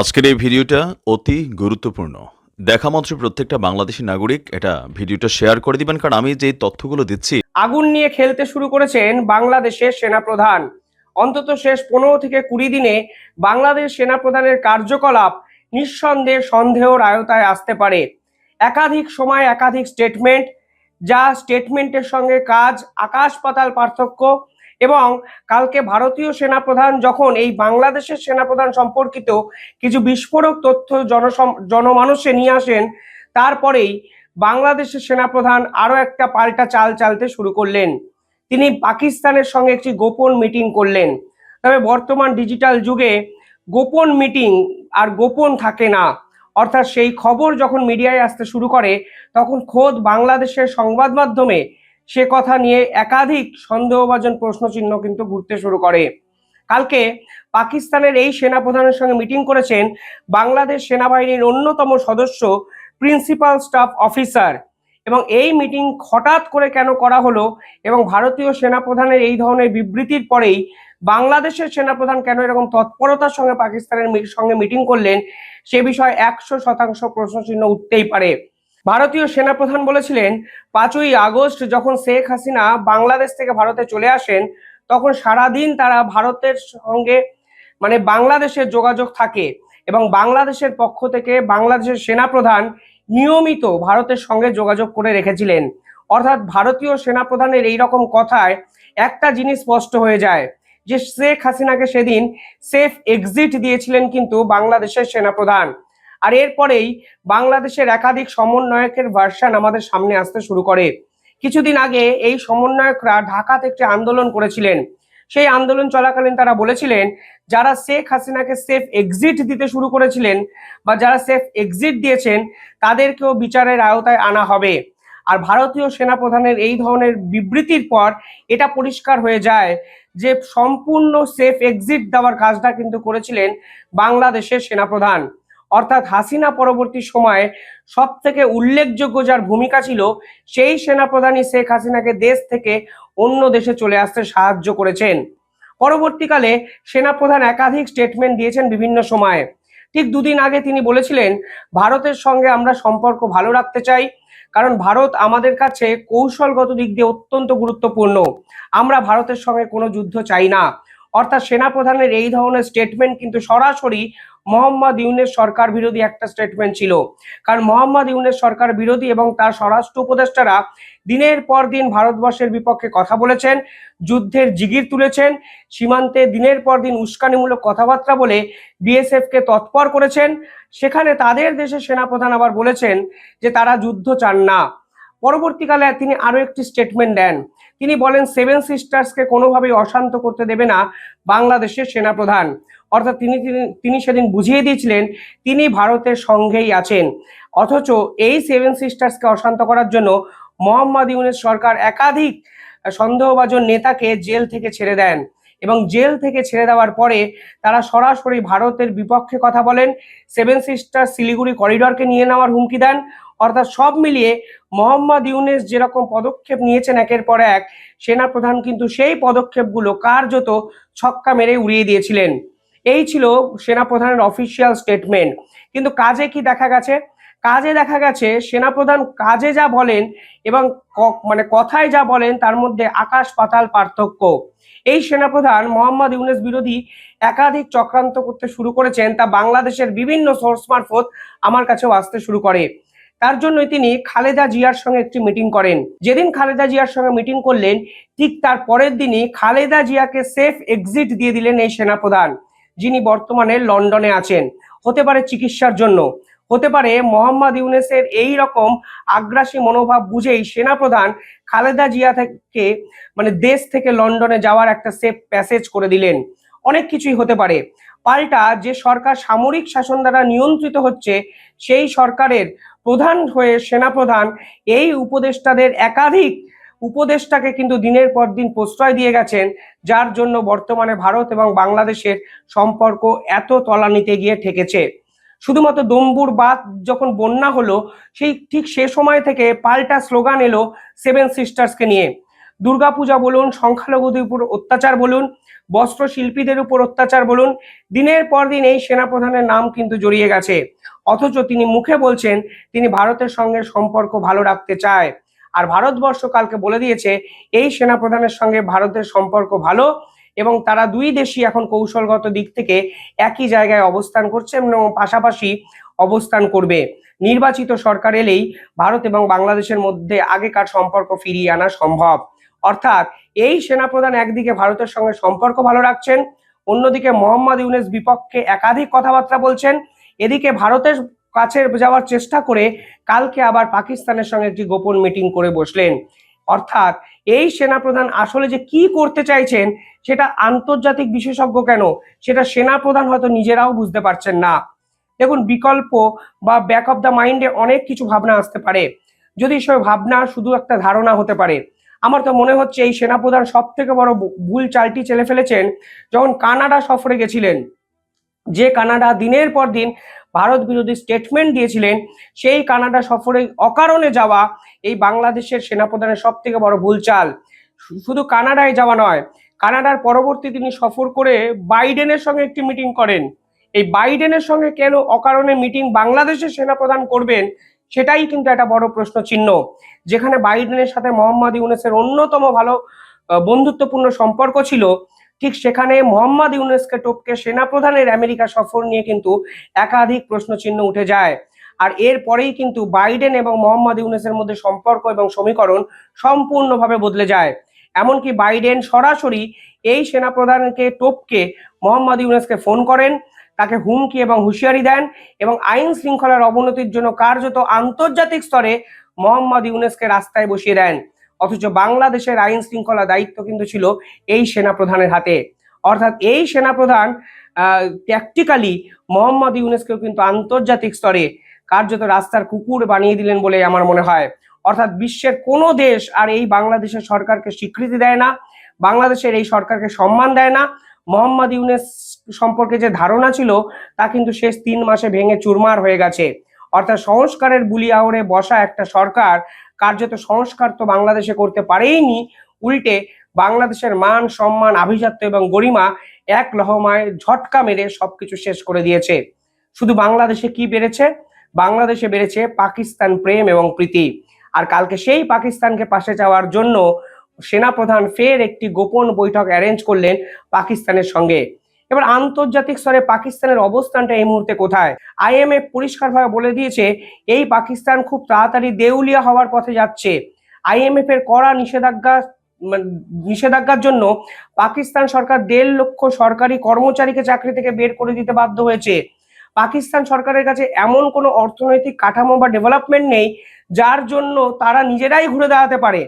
আজকের এই ভিডিওটা অতি গুরুত্বপূর্ণ। দেখা মাত্র প্রত্যেকটা বাংলাদেশি নাগরিক এটা ভিডিওটা শেয়ার করে দিবেন, কারণ আমি যে তথ্যগুলো দিচ্ছি। আগুন নিয়ে খেলতে শুরু করেছেন বাংলাদেশের সেনাপ্রধান। অন্তত শেষ পনেরো থেকে কুড়ি দিনে বাংলাদেশ সেনাপ্রধানের কার্যকলাপ নিঃসন্দেহে সন্দেহর আয়তায় আসতে পারে। একাধিক সময় একাধিক স্টেটমেন্ট যা স্টেটমেন্টের সঙ্গে কাজ, আকাশ পাতাল পার্থক্য এবং কালকে ভারতীয় সেনাপ্রধান যখন এই বাংলাদেশের সেনাপ্রধান সম্পর্কিত কিছু বিস্ফোরক তথ্য জনসম, জনমানুষে নিয়ে আসেন, তারপরেই বাংলাদেশের সেনাপ্রধান আরও একটা পাল্টা চাল চালতে শুরু করলেন। তিনি পাকিস্তানের সঙ্গে একটি গোপন মিটিং করলেন। তবে বর্তমান ডিজিটাল যুগে গোপন মিটিং আর গোপন থাকে না। অর্থাৎ সেই খবর যখন মিডিয়ায় আসতে শুরু করে, তখন খোদ বাংলাদেশের সংবাদ মাধ্যমে সে কথা নিয়ে একাধিক সন্দেহভাজন প্রশ্নচিহ্ন কিন্তু ঘুরতে শুরু করে। কালকে পাকিস্তানের এই সেনাপ্রধানের সঙ্গে মিটিং করেছেন বাংলাদেশ সেনাবাহিনীর অন্যতম সদস্য প্রিন্সিপাল স্টাফ অফিসার এবং এই মিটিং হঠাৎ করে কেন করা হলো এবং ভারতীয় সেনাপ্রধানের এই ধরনের বিবৃতির পরেই বাংলাদেশের সেনাপ্রধান কেন এরকম তৎপরতার সঙ্গে পাকিস্তানের সঙ্গে মিটিং করলেন সে বিষয়ে একশো শতাংশ প্রশ্নচিহ্ন উঠতেই পারে। ভারতীয় সেনাপ্রধান বলেছিলেন, পাঁচই আগস্ট যখন শেখ হাসিনা বাংলাদেশ থেকে ভারতে চলে আসেন, তখন সারাদিন তারা ভারতের সঙ্গে মানে বাংলাদেশের যোগাযোগ থাকে এবং বাংলাদেশের পক্ষ থেকে বাংলাদেশের সেনাপ্রধান নিয়মিত ভারতের সঙ্গে যোগাযোগ করে রেখেছিলেন। অর্থাৎ ভারতীয় সেনাপ্রধানের এই রকম কথায় একটা জিনিস স্পষ্ট হয়ে যায়, যে শেখ হাসিনাকে সেদিন সেফ এক্সিট দিয়েছিলেন কিন্তু বাংলাদেশের সেনাপ্রধান। আর এরপরেই বাংলাদেশের একাধিক সমন্বয়কের ভার্সান আমাদের সামনে আসতে শুরু করে। কিছুদিন আগে এই সমন্বয়করা ঢাকাতে একটি আন্দোলন করেছিলেন। সেই আন্দোলন চলাকালীন তারা বলেছিলেন, যারা শেখ হাসিনাকে সেফ এক্সিট দিতে শুরু করেছিলেন বা যারা সেফ এক্সিট দিয়েছেন, তাদেরকেও বিচারের আওতায় আনা হবে। আর ভারতীয় সেনাপ্রধানের এই ধরনের বিবৃতির পর এটা পরিষ্কার হয়ে যায় যে সম্পূর্ণ সেফ এক্সিট দেওয়ার কাজটা কিন্তু করেছিলেন বাংলাদেশের সেনাপ্রধান। অর্থাৎ হাসিনা পরবর্তী সময়ে সব থেকে উল্লেখযোগ্য যার ভূমিকা ছিল, সেই সেনাপ্রধানই শেখ হাসিনাকে দেশ থেকে অন্য দেশে চলে আসতে সাহায্য করেছেন। পরবর্তীকালে সেনাপ্রধান একাধিক স্টেটমেন্ট দিয়েছেন বিভিন্ন সময়ে। ঠিক দুদিন আগে তিনি বলেছিলেন, ভারতের সঙ্গে আমরা সম্পর্ক ভালো রাখতে চাই, কারণ ভারত আমাদের কাছে কৌশলগত দিক দিয়ে অত্যন্ত গুরুত্বপূর্ণ। আমরা ভারতের সঙ্গে কোনো যুদ্ধ চাই না। অর্থাৎ সেনাপ্রধানের এই ধরনের স্টেটমেন্ট কিন্তু সরাসরি মোহাম্মদ ইউনের সরকার বিরোধী একটা স্টেটমেন্ট ছিল। কারণ মোহাম্মদ ইউনের সরকার বিরোধী এবং তার স্বরাষ্ট্র উপদেষ্টারা দিনের পর দিন ভারতবর্ষের বিপক্ষে কথা বলেছেন, যুদ্ধের জিগির তুলেছেন, সীমান্তে দিনের পর দিন উস্কানিমূলক কথাবার্তা বলে বিএসএফ কে তৎপর করেছেন। সেখানে তাদের দেশের সেনাপ্রধান আবার বলেছেন যে তারা যুদ্ধ চান না। পরবর্তীকালে তিনি আরও একটি স্টেটমেন্ট দেন। তিনি বলেন সেভেন সিস্টার্সকে কোনোভাবেই অশান্ত করতে দেবে না বাংলাদেশের সেনাপ্রধান। অর্থাৎ তিনি তিনি- সেদিন বুঝিয়ে দিয়েছিলেন, তিনি ভারতের সঙ্গেই আছেন। অথচ এই সেভেন সিস্টার্সকে অশান্ত করার জন্য মোহাম্মদ ইউনেস সরকার একাধিক সন্দেহভাজন নেতাকে জেল থেকে ছেড়ে দেন এবং জেল থেকে ছেড়ে দেওয়ার পরে তারা সরাসরি ভারতের বিপক্ষে কথা বলেন। সেভেন সিস্টার শিলিগুড়ি করিডরকে নিয়ে নেওয়ার হুমকি দেন। অর্থাৎ সব মিলিয়ে মোহাম্মদ ইউনেস যেরকম পদক্ষেপ নিয়েছেন একের পর এক, সেনাপ্রধান কিন্তু সেই পদক্ষেপগুলো কার্যত ছক্কা মেরে উড়িয়ে দিয়েছিলেন। এই ছিল সেনাপ্রধানের অফিসিয়াল স্টেটমেন্ট কিন্তু কাজে কি দেখা গেছে? কাজে দেখা গেছে সেনাপ্রধান কাজে যা বলেন এবং মানে কথায় যা বলেন তার মধ্যে আকাশ পাতাল পার্থক্য। এই সেনাপ্রধান মোহাম্মদ ইউনেস বিরোধী একাধিক চক্রান্ত করতে শুরু করেছেন, তা বাংলাদেশের বিভিন্ন সোর্স মারফত আমার কাছেও আসতে শুরু করে। তার জন্যই তিনি খালেদা জিয়ার সঙ্গে একটি মিটিং করেন। যেদিন খালেদা জিয়ার সঙ্গে মিটিং করলেন, ঠিক তার পরের দিনই খালেদা জিয়াকে সেফ এক্সিট দিয়ে দিলেন এই সেনাপ্রধান। যিনি বর্তমানে লন্ডনে আছেন। হতে পারে চিকিৎসার জন্য। হতে পারে মোহাম্মদ ইউনেসের এই রকম আগ্রাসী মনোভাব বুঝেই সেনাপ্রধান খালেদা জিয়া থেকে মানে দেশ থেকে লন্ডনে যাওয়ার একটা সেফ প্যাসেজ করে দিলেন। অনেক কিছুই হতে পারে। পাল্টা যে সরকার সামরিক শাসন দ্বারা নিয়ন্ত্রিত হচ্ছে, সেই সরকারের প্রধান হয়ে সেনাপ্রধান, এই উপদেষ্টাদের একাধিক উপদেষ্টাকে কিন্তু দিনের পর দিন প্রশ্রয় দিয়ে গেছেন, যার জন্য বর্তমানে ভারত এবং বাংলাদেশের সম্পর্ক এত তলানিতে গিয়ে ঠেকেছে। শুধুমাত্র দম্বুর বাদ যখন বন্যা হলো, সেই ঠিক সে সময় থেকে পাল্টা স্লোগান এলো সেভেন সিস্টার্সকে নিয়ে। দুর্গাপূজা বলুন, সংখ্যালঘুদের উপর অত্যাচার বলুন বস্ত্র শিল্পীদের উপর অত্যাচার বলুন, দিনের পর দিন এই সেনাপ্রধানের নাম কিন্তু জড়িয়ে গেছে। অথচ তিনি মুখে বলছেন, তিনি ভারতের সঙ্গে সম্পর্ক ভালো রাখতে চায়। আর ভারতবর্ষ কালকে বলে দিয়েছে, এই সেনাপ্রধানের সঙ্গে ভারতের সম্পর্ক ভালো এবং তারা দুই দেশই এখন কৌশলগত দিক থেকে একই জায়গায় অবস্থান করছে এবং পাশাপাশি অবস্থান করবে। নির্বাচিত সরকার এলেই ভারত এবং বাংলাদেশের মধ্যে আগেকার সম্পর্ক ফিরিয়ে আনা সম্ভব। অর্থাৎ এই সেনাপ্রধান একদিকে ভারতের সঙ্গে সম্পর্ক ভালো রাখছেন, অন্যদিকে মোহাম্মদ ইউনেস বিপক্ষে একাধিক কথাবার্তা বলছেন, এদিকে ভারতের কাছে যাওয়ার চেষ্টা করে কালকে আবার পাকিস্তানের সঙ্গে একটি গোপন মিটিং করে বসলেন। অর্থাৎ এই সেনাপ্রধান আসলে যে কি করতে চাইছেন, সেটা আন্তর্জাতিক বিশেষজ্ঞ কেন? সেটা সেনাপ্রধান হয়তো নিজেরাও বুঝতে পারছেন না। দেখুন, বিকল্প বা ব্যাক অফ দ্য মাইন্ডে অনেক কিছু ভাবনা আসতে পারে। যদি সে ভাবনা শুধু একটা ধারণা হতে পারে। আমার তো মনে হচ্ছে এই সেনাপ্রধান সব থেকে বড় ভুল চালটি চেলে ফেলেছেন। যখন কানাডা সফরে গেছিলেন, যে কানাডা দিনের পর দিন ভারত বিরোধী স্টেটমেন্ট দিয়েছিলেন, সেই কানাডা সফরে অকারণে যাওয়া এই বাংলাদেশের সেনাপ্রধানের সব থেকে বড় ভুল চাল শুধু কানাডায় যাওয়া নয়, কানাডার পরবর্তী তিনি সফর করে বাইডেনের সঙ্গে একটি মিটিং করেন। এই বাইডেনের সঙ্গে কেন অকারণে মিটিং বাংলাদেশের সেনাপ্রধান করবেন, সেটাই কিন্তু একটা বড় প্রশ্ন চিহ্ন যেখানে বাইডেনের সাথে মোহাম্মদ ইউনেসের অন্যতম ভালো বন্ধুত্বপূর্ণ সম্পর্ক ছিল। ঠিক সেখানে মোহাম্মদ ইউনেসকে টপকে সেনাপ্রধানের আমেরিকা সফর নিয়ে কিন্তু একাধিক প্রশ্ন চিহ্ন উঠে যায়। আর এর পরেই কিন্তু বাইডেন এবং মোহাম্মদ ইউনেসের মধ্যে সম্পর্ক এবং সমীকরণ সম্পূর্ণভাবে বদলে যায়। এমনকি বাইডেন সরাসরি এই সেনাপ্রধানকে টপকে মোহাম্মদ ইউনেসকে ফোন করেন, তাকে হুমকি এবং হুঁশিয়ারি দেন এবং আইন শৃঙ্খলার অবনতির জন্য কার্যত আন্তর্জাতিক স্তরে মোহাম্মদ ইউনেসকে রাস্তায় বসিয়ে দেন। অথচ বাংলাদেশের আইন শৃঙ্খলা দায়িত্ব কিন্তু ছিল এই সেনাপ্রধানের হাতে। অর্থাৎ এই সেনাপ্রধান প্র্যাকটিক্যালি মোহাম্মদ ইউনেসকেও কিন্তু আন্তর্জাতিক স্তরে কার্যত রাস্তার কুকুর বানিয়ে দিলেন বলে আমার মনে হয়। অর্থাৎ বিশ্বের কোনো দেশ আর এই বাংলাদেশের সরকারকে স্বীকৃতি দেয় না, বাংলাদেশের এই সরকারকে সম্মান দেয় না। মোহাম্মদ ইউনেস সম্পর্কে যে ধারণা ছিল তা কিন্তু শেষ তিন মাসে ভেঙে চুরমার হয়ে গেছে। অর্থাৎ সংস্কারের বুলি আওড়ে বসা একটা সরকার কার্যত সংস্কার তো বাংলাদেশে করতে পারেইনি, উল্টে বাংলাদেশের মান, সম্মান, আভিজাত্য এবং গরিমা এক লহমায় ঝটকা মেরে সবকিছু শেষ করে দিয়েছে। শুধু বাংলাদেশে কি বেড়েছে? বাংলাদেশে বেড়েছে পাকিস্তান প্রেম এবং প্রীতি। আর কালকে সেই পাকিস্তানকে পাশে যাওয়ার জন্য সেনাপ্রধান ফের একটি গোপন বৈঠক অ্যারেঞ্জ করলেন পাকিস্তানের সঙ্গে। এবার আন্তর্জাতিক স্তরে পাকিস্তানের অবস্থানটা এই মুহূর্তে কোথায়? আইএমএফ পরিষ্কারভাবে বলে দিয়েছে, এই পাকিস্তান খুব তাড়াতাড়ি দেউলিয়া হওয়ার পথে যাচ্ছে। আইএমএফ এর কড়া নিষেধাজ্ঞা মানে নিষেধাজ্ঞার জন্য পাকিস্তান সরকার দেড় লক্ষ সরকারি কর্মচারীকে চাকরি থেকে বের করে দিতে বাধ্য হয়েছে। পাকিস্তান সরকারের কাছে এমন কোনো অর্থনৈতিক কাঠামো বা ডেভেলপমেন্ট নেই, যার জন্য তারা নিজেরাই ঘুরে দাঁড়াতে পারে।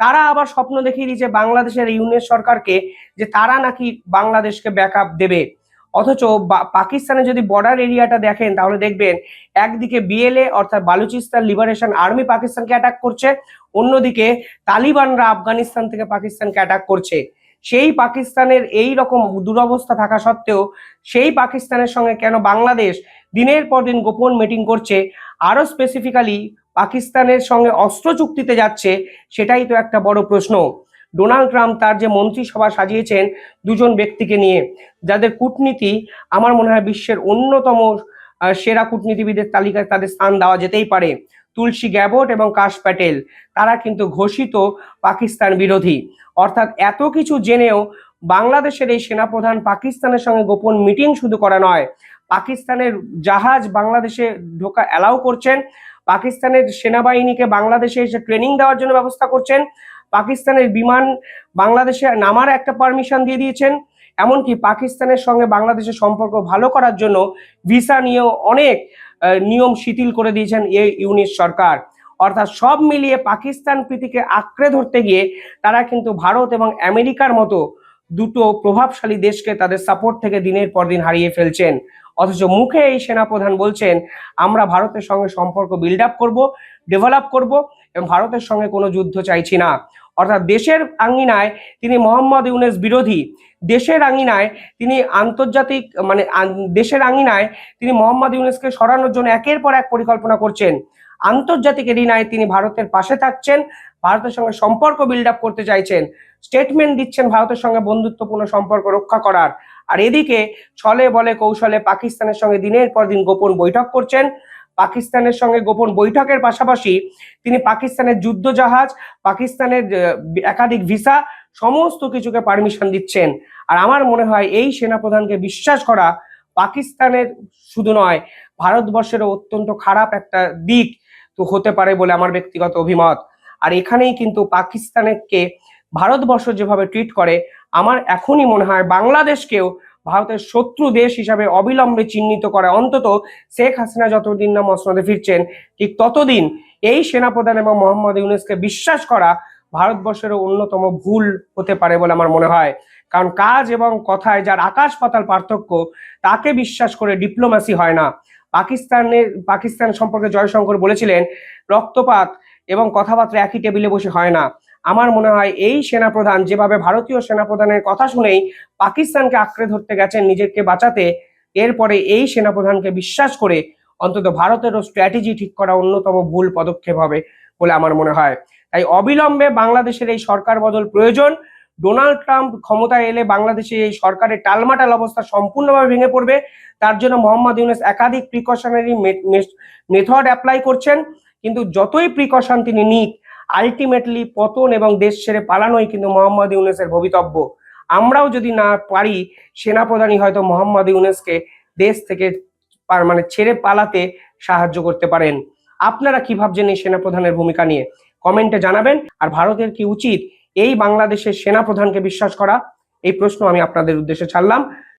তারা আবার স্বপ্ন দেখিয়ে দিয়েছে বাংলাদেশের ইউনিয়ন সরকারকে যে তারা নাকি বাংলাদেশকে ব্যাকআপ দেবে। অথচ পাকিস্তানে যদি বর্ডার এরিয়াটা দেখেন, তাহলে দেখবেন একদিকে বিএলএ অর্থাৎ বালুচিস্তান লিবারেশন আর্মি পাকিস্তানকে অ্যাটাক করছে, অন্যদিকে তালিবানরা আফগানিস্তান থেকে পাকিস্তানকে অ্যাটাক করছে। সেই পাকিস্তানের এই রকম দুরবস্থা থাকা সত্ত্বেও সেই পাকিস্তানের সঙ্গে কেন বাংলাদেশ দিনের পর দিন গোপন মিটিং করছে? আরও স্পেসিফিক্যালি পাকিস্তানের সঙ্গে অস্ত্র চুক্তিতে যাচ্ছে, সেটাই তো একটা বড় প্রশ্ন। ডোনাল্ড ট্রাম্প তার যে মন্ত্রিসভা সাজিয়েছেন দুজন ব্যক্তিকে নিয়ে, যাদের কূটনীতি আমার মনে হয় বিশ্বের অন্যতম সেরা কূটনীতিবিদের তালিকায় তাদের স্থান দেওয়া যেতেই পারে। তুলসী গ্যাবট এবং কাশ প্যাটেল, তারা কিন্তু ঘোষিত পাকিস্তান বিরোধী। অর্থাৎ এত কিছু জেনেও বাংলাদেশের এই সেনাপ্রধান পাকিস্তানের সঙ্গে গোপন মিটিং শুধু করা নয়, পাকিস্তানের জাহাজ বাংলাদেশে ঢোকা অ্যালাউ করছেন। পাকিস্তানের সেনাবাহিনীকে বাংলাদেশে এসে ট্রেনিং দেওয়ার জন্য ব্যবস্থা করছেন। পাকিস্তানের বিমান বাংলাদেশে নামার একটা পারমিশন দিয়ে দিয়েছেন। এমনকি পাকিস্তানের সঙ্গে বাংলাদেশের সম্পর্ক ভালো করার জন্য ভিসা নিয়েও অনেক নিয়ম শিথিল করে দিয়েছেন এই ইউনিট সরকার। অর্থাৎ সব মিলিয়ে পাকিস্তান প্রীতিকে আঁকড়ে ধরতে গিয়ে তারা কিন্তু ভারত এবং আমেরিকার মতো দুটো প্রভাবশালী দেশকে তাদের সাপোর্ট থেকে দিনের পর দিন হারিয়ে ফেলছেন। অথচ মুখে এই সেনাপ্রধান বলছেন, আমরা ভারতের সঙ্গে সম্পর্ক বিল্ড আপ করব ডেভেলপ করব এবং ভারতের সঙ্গে কোনো যুদ্ধ চাইছি না। অর্থাৎ দেশের আঙ্গিনায় তিনি মোহাম্মদ ইউনেস বিরোধী। দেশের আঙ্গিনায় তিনি আন্তর্জাতিক মানে দেশের আঙ্গিনায় তিনি মোহাম্মদ ইউনেসকে সরানোর জন্য একের পর এক পরিকল্পনা করছেন। আন্তর্জাতিক এরিনায় তিনি ভারতের পাশে থাকছেন, ভারতের সঙ্গে সম্পর্ক বিল্ড আপ করতে চাইছেন স্টেটমেন্ট দিচ্ছেন ভারতের সঙ্গে বন্ধুত্বপূর্ণ সম্পর্ক রক্ষা করার। আর এদিকে ছলে বলে কৌশলে পাকিস্তানের সঙ্গে দিনের পর দিন গোপন বৈঠক করছেন, পাকিস্তানের সঙ্গে গোপন বৈঠকের পাশাপাশি তিনি পাকিস্তানের যুদ্ধ জাহাজ পাকিস্তানের একাধিক ভিসা সমস্ত কিছুকে পারমিশন দিচ্ছেন। আর আমার মনে হয় এই সেনাপ্রধানকে বিশ্বাস করা পাকিস্তানের শুধু নয়, ভারতবর্ষেরও অত্যন্ত খারাপ একটা দিক। তো হতে পারে বলে আমার ব্যক্তিগত অভিমত। আর এখানেই কিন্তু পাকিস্তানকে ভারতবর্ষ যেভাবে ট্রিট করে, আমার এখনই মনে হয় বাংলাদেশকেও ভারতের শত্রু দেশ হিসাবে অবিলম্বে চিহ্নিত করে অন্তত শেখ হাসিনা যতদিন না মসনদে ফিরছেন, ঠিক ততদিন এই সেনাপ্রধান এবং মোহাম্মদ ইউনুসকে বিশ্বাস করা ভারতবর্ষের অন্যতম ভুল হতে পারে বলে আমার মনে হয়। কারণ কাজ এবং কথায় যার আকাশ পাতাল পার্থক্য, তাকে বিশ্বাস করে ডিপ্লোম্যাসি হয় না। পাকিস্তানের, পাকিস্তান সম্পর্কে জয়শঙ্কর বলেছিলেন, রক্তপাত এবং কথাবার্তা একই টেবিলে বসে হয় না। আমার মনে হয় এই সেনাপ্রধান যেভাবে ভারতীয় সেনাপ্রধানের কথা শুনেই পাকিস্তানকে আঁকড়ে ধরতে গেছেন নিজেকে বাঁচাতে, এরপরে এই সেনাপ্রধানকে বিশ্বাস করে অন্তত ভারতেরও স্ট্র্যাটেজি ঠিক করা অন্যতম ভুল পদক্ষেপ হবে বলে আমার মনে হয়। তাই অবিলম্বে বাংলাদেশের এই সরকার বদল প্রয়োজন। ডোনাল্ড ট্রাম্প ক্ষমতায় এলে বাংলাদেশে এই সরকারের টালমাটাল অবস্থা সম্পূর্ণভাবে ভেঙে পড়বে। তার জন্য মোহাম্মদ ইউনুস একাধিক প্রিকশনারি মেথড অ্যাপ্লাই করছেন। কিন্তু যতই প্রিকশন তিনি নিক আলটিমেটলি পতন এবং দেশ ছেড়ে পালানোই কিন্তু মোহাম্মদ ইউনুসের ভবিতব্য। আমরাও যদি না পারি, সেনাপ্রধানই হয়তো মোহাম্মদ ইউনুসকে দেশ থেকে মানে ছেড়ে পালাতে সাহায্য করতে পারেন। আপনারা কি ভাবছেন এই সেনাপ্রধানের ভূমিকা নিয়ে? কমেন্টে জানাবেন। আর ভারতের কি উচিত এই বাংলাদেশের সেনাপ্রধানকে বিশ্বাস করা এই প্রশ্ন আমি আপনাদের উদ্দেশ্যে ছাড়লাম।